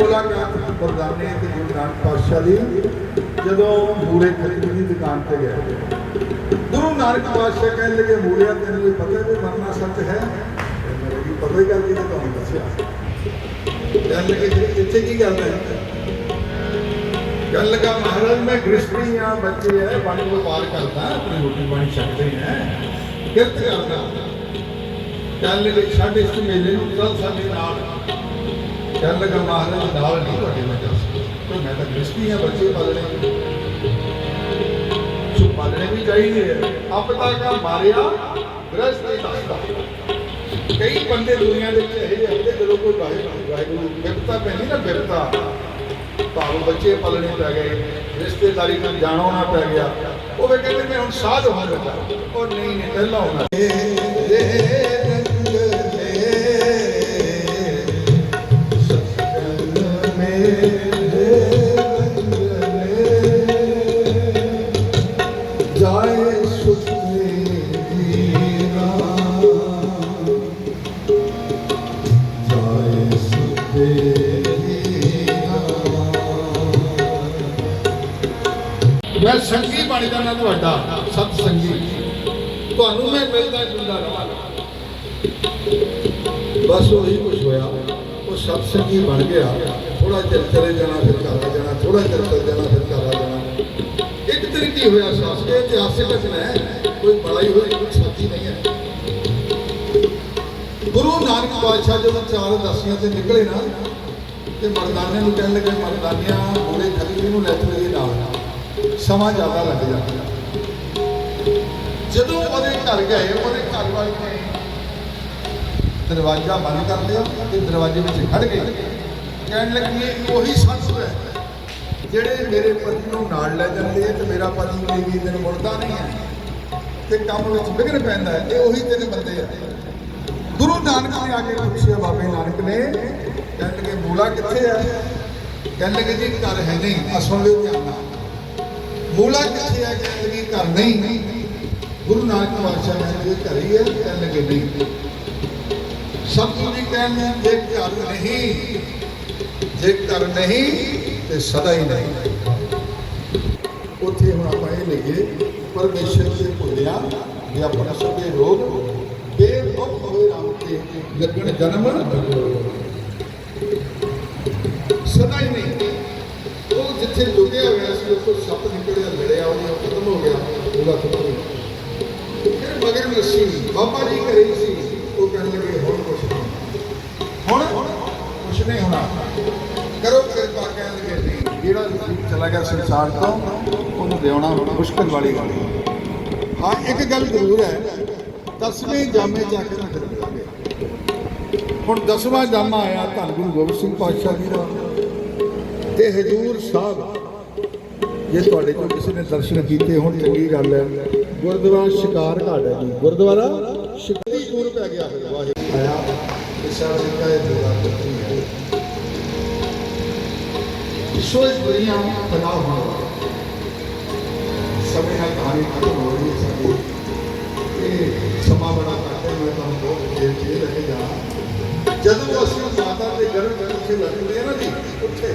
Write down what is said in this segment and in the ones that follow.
ਮੁਲਾਕਾਤ ਮਰਦਾਨੇ ਤੇ ਗੁਰੂ ਨਾਨਕ ਪਾਤਸ਼ਾਹ ਦੀ ਜਦੋਂ ਮੂਰੇ ਖਰੀਦ ਦੀ ਦੁਕਾਨ ਤੇ ਗਿਆ ਗੁਰੂ ਨਾਨਕ ਪਾਤਸ਼ਾਹ ਕਹਿਣ ਲੱਗੇ ਮੂਰਿਆ ਤੈਨੂੰ ਇਹ ਪਤਾ ਵੀ ਮਰਨਾ ਸੱਚ ਹੈ? ਕਹਿੰਦਾ ਕਿ ਪਤਾ ਹੀ ਗੱਲ ਕੀ ਤੁਹਾਨੂੰ ਦੱਸਿਆ। ਕਹਿਣ ਲੱਗੇ ਇੱਥੇ ਕੀ ਗੱਲ ਹੈ? ਗੱਲ ਲਗਾ, ਮਹਾਰਾਜ, ਮੈਂ ਗ੍ਰਸਤੀ ਆ ਬੱਚੇ ਹੈ, ਪਾਣੀ ਵਪਾਰ ਕਰਦਾ, ਆਪਣੀ ਰੋਟੀ ਪਾਣੀ ਛਕਦੇ ਹੈ, ਕਿਰਤ ਕਰਦਾ। ਕਹਿਣ ਲੱਗੇ, ਸਾਡੇ ਇਸ ਮੇਲੇ ਨੂੰ ਚੱਲ ਸਾਡੇ ਨਾਲ। ਕਹਿਣ ਲੱਗਾ ਮਹਾਰਾਜ ਨਾਲ ਨਹੀਂ ਤੁਹਾਡੇ ਮੈਂ ਜਾ ਮੈਂ ਤਾਂ ਗ੍ਰਸਤੀ ਆ ਬੱਚੇ ਪਾਲਣੇ ਸੋ ਪਾਲਣੇ ਵੀ ਚਾਹੀਦੇ ਹੈ ਆਪਦਾ ਕਾ ਮਾਰਿਆ ਗ੍ਰਸਤੀ ਦੱਸਦਾ ਕਈ ਬੰਦੇ ਦੁਨੀਆ ਦੇ ਵਿੱਚ ਇਹ ਹੁੰਦੇ ਜਦੋਂ ਕੋਈ ਵਾਹਿਗੁਰੂ ਵਾਹਿਗੁਰੂ ਵਿਪਤਾ ਪੈਂਦੀ ਨਾ ਵਿਪਤਾ ਭਾਵੇਂ ਬੱਚੇ ਪਾਲਣੇ ਪੈ ਗਏ ਰਿਸ਼ਤੇਦਾਰੀ ਨਾਲ ਜਾਣਾ ਨਾ ਪੈ ਗਿਆ ਉਹ ਵੇ ਕਹਿੰਦੇ ਮੈਂ ਹੁਣ ਸਾਧ ਹੋਣਾ ਲੱਗਾ ਉਹ ਨਹੀਂ ਨਹੀਂ ਪਹਿਲਾਂ ਹੋਣਾ ਸੰਗੀ ਦਾ ਜਾਣਾ ਤੁਹਾਡਾ ਸਤ ਸੰਗੀ। ਤੁਹਾਨੂੰ ਮੈਂ ਮਿਲਦਾ ਜੁਲਦਾ ਰਵਾਂਗਾ। ਬਸ ਉਹੀ ਕੁਝ ਹੋਇਆ। ਉਹ ਸਤ ਸੰਗੀ ਬਣ ਗਿਆ। ਥੋੜਾ ਚਿਰ ਚਲੇ ਜਾਣਾ, ਫਿਰ ਘਰ ਆ ਜਾਣਾ। ਥੋੜਾ ਚਿਰ ਚਲੇ ਜਾਣਾ, ਫਿਰ ਘਰ ਆ ਜਾਣਾ। ਇੱਕ ਦਿਨ ਕੀ ਹੋਇਆ ਸਾਸ? ਇਹ ਇਤਿਹਾਸਿਕ ਘਟਨਾ ਹੈ। ਕੋਈ ਬੜਾਈ ਹੋਈ, ਕੋਈ ਸਾਥੀ ਨਹੀਂ ਹੈ। ਗੁਰੂ ਨਾਨਕ ਪਾਤਸ਼ਾਹ ਜਦੋਂ ਚਾਰ ਦਸੀਆਂ ਤੇ ਨਿਕਲੇ ਨਾ, ਤੇ ਮਰਦਾਨੇ ਨੂੰ ਕਹਿਣ ਲੱਗੇ, ਮਰਦਾਨਿਆਂ ਮੋੜੇ ਖਲੀਫੇ ਨੂੰ ਲੈ ਚਲੇ ਨਾਲ। ਸਮਾਂ ਜ਼ਿਆਦਾ ਲੱਗ ਜਾਂਦਾ। ਜਦੋਂ ਉਹਦੇ ਘਰ ਗਏ, ਉਹਦੇ ਘਰ ਵਾਲੇ ਨੇ ਦਰਵਾਜ਼ਾ ਬੰਦ ਕਰ ਲਿਆ ਤੇ ਦਰਵਾਜ਼ੇ ਵਿੱਚ ਖੜ ਗਏ। ਕਹਿਣ ਲੱਗੇ, ਉਹੀ ਸੰਤ ਹੈ, ਜਿਹੜੇ ਮੇਰੇ ਪਤੀ ਨੂੰ ਨਾਲ ਲੈ ਜਾਂਦੇ ਆ ਤੇ ਮੇਰਾ ਪਤੀ ਕੋਈ ਵੀ ਦਿਨ ਮੁੜਦਾ ਨਹੀਂ ਹੈ ਤੇ ਕੰਮ ਵਿੱਚ ਵਿਘਨ ਪੈਂਦਾ ਹੈ, ਇਹ ਉਹੀ ਤੇਰੇ ਬੰਦੇ ਆ। ਗੁਰੂ ਨਾਨਕ ਨੇ ਆ ਕੇ ਪੁੱਛਿਆ, ਬਾਬੇ ਨਾਨਕ ਨੇ? ਕਹਿਣ ਲੱਗੇ ਮੂਲਾ ਕਿੱਥੇ ਆ ਕਹਿਣ ਲੱਗੇ, ਜੀ ਘਰ ਹੈ ਨਹੀਂ ਅਸਲ ਦੇ ਧਿਆਨ ਨਾਲ ਮੂਲਾ ਕਿੱਥੇ ਆ ਕਹਿਣ ਲੱਗੇ ਘਰ ਨਹੀਂ ਗੁਰੂ ਨਾਨਕ ਪਾਤਸ਼ਾਹ ਨੇ ਜੇ ਘਰ ਹੀ ਹੈ ਕਹਿਣ ਲੱਗੇ ਨਹੀਂ ਸਤਿਗੁਰੂ ਜੀ ਕਹਿੰਦੇ ਜੇ ਘਰ ਨਹੀਂ ਜੇ ਘਰ ਨਹੀਂ ਤੇ ਸਦਾ ਹੀ ਨਹੀਂ ਉੱਥੇ ਹੁਣ ਆਪਾਂ ਇਹ ਲਈਏ ਪਰਮੇਸ਼ਰ ਦੇ ਭੁੱਲਿਆ ਜੇ ਆਪਣਾ ਸਭੇ ਰੋਗ ਬੇਵਕਤ ਹੋਏ ਰਾਮ ਤੇ ਲੱਗਣ ਜਨਮ ਸਦਾ ਹੀ ਨਹੀਂ ਉਹ ਜਿੱਥੇ ਲੁਕਿਆ ਹੋਇਆ ਸੀ ਉਹ ਸੱਪ ਨਿਕਲਿਆ ਲੜਿਆ ਉਹ ਖਤਮ ਹੋ ਗਿਆ ਉਹਦਾ ਖਤਮ ਹੋ ਗਿਆ ਫਿਰ ਮਗਰ ਲੱਸੀ ਬਾਬਾ ਜੀ ਘਰੇ ਹੀ ਸੀ ਉਹ ਕਹਿਣ ਲੱਗੇ ਹੁਣ ਕੁਛ ਨਹੀਂ ਹੁਣ। ਕੁਛ ਨਹੀਂ ਹੋਣਾ ਕਰੋ ਕਿਰਪਾ ਕਹਿਣ ਲੱਗੇ ਨਹੀਂ ਜਿਹੜਾ ਚਲਾ ਗਿਆ ਸੰਸਾਰ ਤੋਂ, ਉਹਨੂੰ ਲਿਆਉਣਾ ਮੁਸ਼ਕਲ ਵਾਲੀ ਗੱਲ। ਹਾਂ, ਇੱਕ ਗੱਲ ਜ਼ਰੂਰ ਹੈ, ਦਸਵੇਂ ਜਾਮੇ ਜਾ ਕੇ ਰੱਖ ਦਿਆਂਗੇ ਹੁਣ ਦਸਵਾਂ ਜਾਮਾ ਆਇਆ, ਧੰਨ ਗੁਰੂ ਗੋਬਿੰਦ ਸਿੰਘ ਪਾਤਸ਼ਾਹ ਜੀ ਦਾ। ਤੇ ਹਜੂਰ ਸਾਹਿਬ ਜੇ ਤੁਹਾਡੇ ਕੋਲ ਕਿਸੇ ਨੇ ਦਰਸ਼ਨ ਕੀਤੇ ਹੁਣ, ਚੰਗੀ ਗੱਲ ਹੈ। ਗੁਰਦੁਆਰਾ ਸ਼ਿਕਾਰ ਘਾਟ ਹੈ ਜੀ। ਗੁਰਦੁਆਰਾ ਸ਼ਿਕਾਰੀ ਦੂਰ ਪੈ ਗਿਆ ਹੋਇਆ। ਵਾਹਿਗੁਰੂ ਆਇਆ। ਇਸ ਸਾਲ ਦਾ ਇਹ ਜੋੜਾ ਪੱਤੀ ਹੈ। ਸੋ ਇਸ ਦੁਨੀਆ ਬਣਾ ਹੋਣਾ ਸਮੇਂ ਨਾਲ ਕਹਾਣੀ ਖਤਮ ਹੋ ਰਹੀ ਹੈ ਸਾਡੀ। ਇਹ ਸਮਾਂ ਬੜਾ ਘੱਟ ਹੈ। ਮੈਂ ਤੁਹਾਨੂੰ ਬਹੁਤ ਦੇਰ ਚ ਲੈ ਕੇ ਜਾਣਾ ਜਦੋਂ ਅਸੀਂ ਮਾਤਾ ਦੇ ਗਰਭ ਵਿੱਚ ਉੱਥੇ ਲੱਗਦੇ ਆ ਨਾ ਜੀ, ਉੱਥੇ।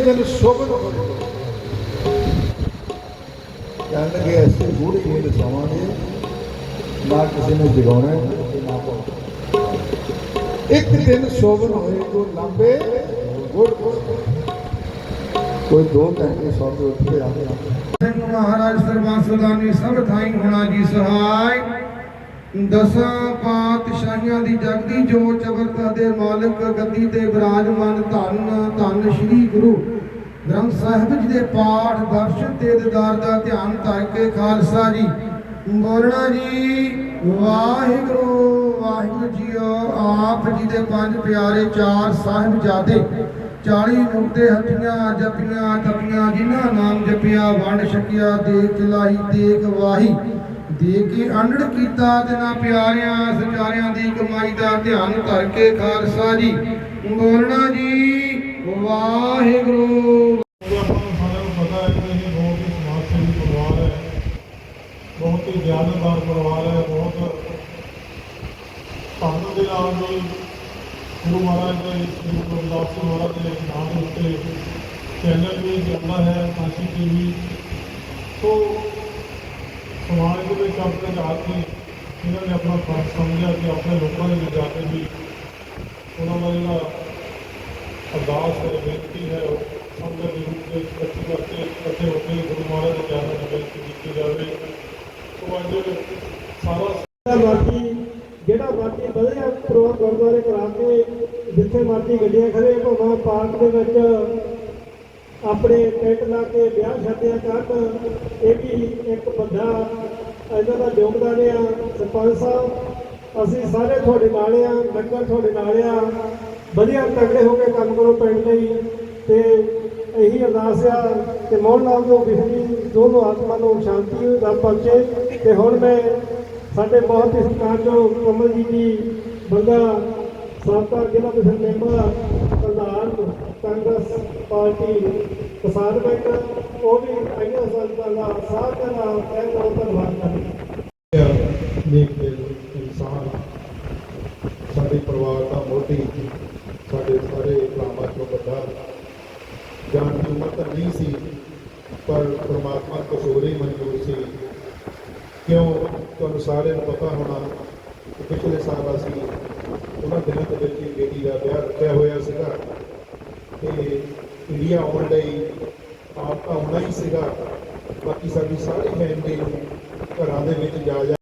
ਮੇਰੇ ਰੰਗਲੇ ਸਜਣ ਮੇਰੇ ਰੰਗਲੇ ਦਿਨ ਸ਼ੋਭਨ ਹੋਵੇ ਕਹਿਣ ਲੱਗੇ ਅਸੀਂ ਗੂੜੀ ਨੀਂਦ ਸੌਵਾਂਗੇ ਨਾ ਕਿਸੇ ਨੇ ਜਗਾਉਣਾ ਹੈ ਤੇ ਨਾ ਪਾਉਣਾ ਇੱਕ ਦਿਨ ਸ਼ੋਭਨ ਹੋਏ ਜੋ ਲੰਬੇ ਗੁੜ ਕੋਈ ਦੋ ਘੰਟੇ ਸੌ ਕੇ ਦਸਾਂ ਪਾਤਸ਼ਾਹੀਆਂ ਦੀ ਜਗਦੀ ਜੋਤ ਜਬਰਤਾ ਦੇ ਮਾਲਕ ਗੱਦੀ ਤੇ ਬਿਰਾਜਮਾਨ ਧੰਨ ਧੰਨ ਸ੍ਰੀ ਗੁਰੂ ਗ੍ਰੰਥ ਸਾਹਿਬ ਜੀ ਦੇ ਪਾਠ, ਦਰਸ਼ਨ ਤੇ ਦੀਦਾਰ ਦਾ ਧਿਆਨ ਧਰ ਕੇ ਖਾਲਸਾ ਜੀ। ਬੋਲਣਾ ਜੀ, ਵਾਹਿਗੁਰੂ ਵਾਹਿਗੁਰੂ ਜੀਓ ਆਪ ਜੀ ਦੇ ਪੰਜ ਪਿਆਰੇ ਚਾਰ ਸਾਹਿਬਜ਼ਾਦੇ 40 ਮੁਕਤੇ ਹੱਥੀਆਂ ਜਪੀਆਂ ਤਪੀਆਂ ਜਿਨ੍ਹਾਂ ਨਾਮ ਜਪਿਆ, ਵੰਡ ਛਕਿਆ, ਦੇਖ ਲਾਈ ਦੇਖ ਵਾਹੀ। ਦੇ ਕੇ ਅੰਡੜ ਕੀਤਾ ਤੇ ਪਿਆਰਿਆਂ, ਸਚਾਰਿਆਂ ਦੀ ਕਮਾਈ ਦਾ ਧਿਆਨ ਧਰ ਕੇ ਖਾਲਸਾ ਜੀ। ਬੋਲਣਾ ਜੀ, ਵਾਹਿਗੁਰੂ। ਬਹੁਤ ਹੀ ਪਰਿਵਾਰ ਹੈ। ਬਹੁਤ ਹੀ ਗਿਆਨਦਾਰ ਪਰਿਵਾਰ ਹੈ, ਬਹੁਤ ਧੰਨ ਦੇ ਨਾਲ ਵੀ ਗੁਰੂ ਮਹਾਰਾਜ ਦੇ ਸ੍ਰੀ ਗੁਰੂ ਰਵਿਦਾਸ ਜੀ ਮਹਾਰਾਜ ਦੇ ਨਾਮ ਉੱਤੇ ਚੈਨਲ ਵੀ ਚੱਲਦਾ ਹੈ ਕਾਸ਼ੀ ਟੀਵੀ ਸੋ ਸਮਾਜ ਦੇ ਵਿੱਚ ਆਪਣੇ ਜਾ ਕੇ ਇਹਨਾਂ ਨੇ ਆਪਣਾ ਫਰਜ਼ ਸਮਝਿਆ ਕਿ ਆਪਣੇ ਲੋਕਾਂ ਦੇ ਵਿੱਚ ਜਾ ਕੇ ਵੀ ਉਹਨਾਂ ਦਾ ਜਿਹੜਾ ਅਰਦਾਸ ਹੈ, ਬੇਨਤੀ ਹੈ ਸੰਗਤ ਦੇ ਰੂਪ ਵਿੱਚ ਇਕੱਠੀ ਕਰਕੇ ਇਕੱਠੇ ਹੋ ਕੇ ਗੁਰੂ ਮਹਾਰਾਜ ਦੇ ਚਰਨਾਂ ਵਿੱਚ ਬੇਨਤੀ ਕੀਤੀ ਜਾਵੇ। ਸੋ ਅੱਜ ਸਾਰਾ ਜਿਹੜਾ ਮਰਜ਼ੀ ਜਿਹੜਾ ਮਰਜ਼ੀ ਵਧੀਆ ਪ੍ਰੋਗਰਾਮ ਗੁਰਦੁਆਰੇ ਕਰਾ ਕੇ, ਜਿੱਥੇ ਮਰਜ਼ੀ ਗੱਡੀਆਂ ਖੜੇ ਭਾਵੇਂ ਪਾਰਕ ਦੇ ਵਿੱਚ ਆਪਣੇ ਟੈਂਟ ਲਾ ਕੇ ਵਿਆਹ ਸ਼ਾਦੀਆਂ ਕਰਨ ਇਹ ਵੀ ਇੱਕ ਵੱਡਾ ਇਹਨਾਂ ਦਾ ਯੋਗਦਾਨ ਆ। ਸਰਪੰਚ ਸਾਹਿਬ, ਅਸੀਂ ਸਾਰੇ ਤੁਹਾਡੇ ਨਾਲ ਆ ਲੰਗਰ ਤੁਹਾਡੇ ਨਾਲ ਆ। ਵਧੀਆ ਤਗੜੇ ਹੋ ਕੇ ਕੰਮ ਕਰੋ ਪਿੰਡ ਲਈ ਤੇ ਇਹੀ ਅਰਦਾਸ ਆ ਕਿ ਮੋਹਨ ਲਾਲ ਜੋ ਬਿਜਲੀ ਦੋਨੋਂ ਆਤਮਾ ਨੂੰ ਸ਼ਾਂਤੀ ਦਾ ਬਖਸ਼ੇ ਤੇ ਹੁਣ ਮੈਂ ਸਾਡੇ ਬਹੁਤ ਹੀ ਸਤਿਕਾਰਯੋਗ ਕਮਲ ਜੀ ਦੀ ਬੰਦਾ ਸਾਬਕਾ ਜ਼ਿਲ੍ਹਾ ਪ੍ਰੀਸ਼ਦ ਮੈਂਬਰ, ਪ੍ਰਧਾਨ ਕਾਂਗਰਸ ਪਾਰਟੀ ਕਿਸਾਨ ਬੈਂਕ, ਉਹ ਵੀ ਆਈਆਂ ਸੰਤਾਂ ਦਾ ਸਾਰਿਆਂ ਦਾ ਤਹਿ ਦਿਲੋਂ ਧੰਨਵਾਦ ਕਰਦਾ ਨੇਕ ਦਿਲ ਇਨਸਾਨ, ਸਾਡੇ ਪਰਿਵਾਰ ਦਾ ਮੋਢੀ, ਸਾਡੇ ਸਾਰੇ ਭਰਾਵਾਂ ਤੋਂ ਵੱਡਾ। ਜਾਣ ਦੀ ਉਮਰ ਤਾਂ ਨਹੀਂ ਸੀ, ਪਰ ਪ੍ਰਮਾਤਮਾ ਕੁਛ ਹੋਰ ਹੀ ਮਨਜ਼ੂਰ ਸੀ। ਕਿਉਂ? ਤੁਹਾਨੂੰ ਸਾਰਿਆਂ ਨੂੰ ਪਤਾ ਹੋਣਾ ਕਿ ਪਿਛਲੇ ਸਾਲ ਅਸੀਂ ਉਹਨਾਂ ਦਿਨਾਂ ਦੇ ਵਿੱਚ ਬੇਟੀ ਦਾ ਵਿਆਹ ਰੱਖਿਆ ਹੋਇਆ ਸੀਗਾ। ਤੇ ਇੰਡੀਆ ਆਉਣ ਲਈ ਆਪ ਤਾਂ ਆਉਣਾ ਹੀ ਸੀਗਾ। ਬਾਕੀ ਸਾਡੀ ਸਾਰੀ ਫੈਮਿਲੀ ਨੂੰ ਘਰਾਂ ਦੇ ਵਿੱਚ ਜਾ ਜਾ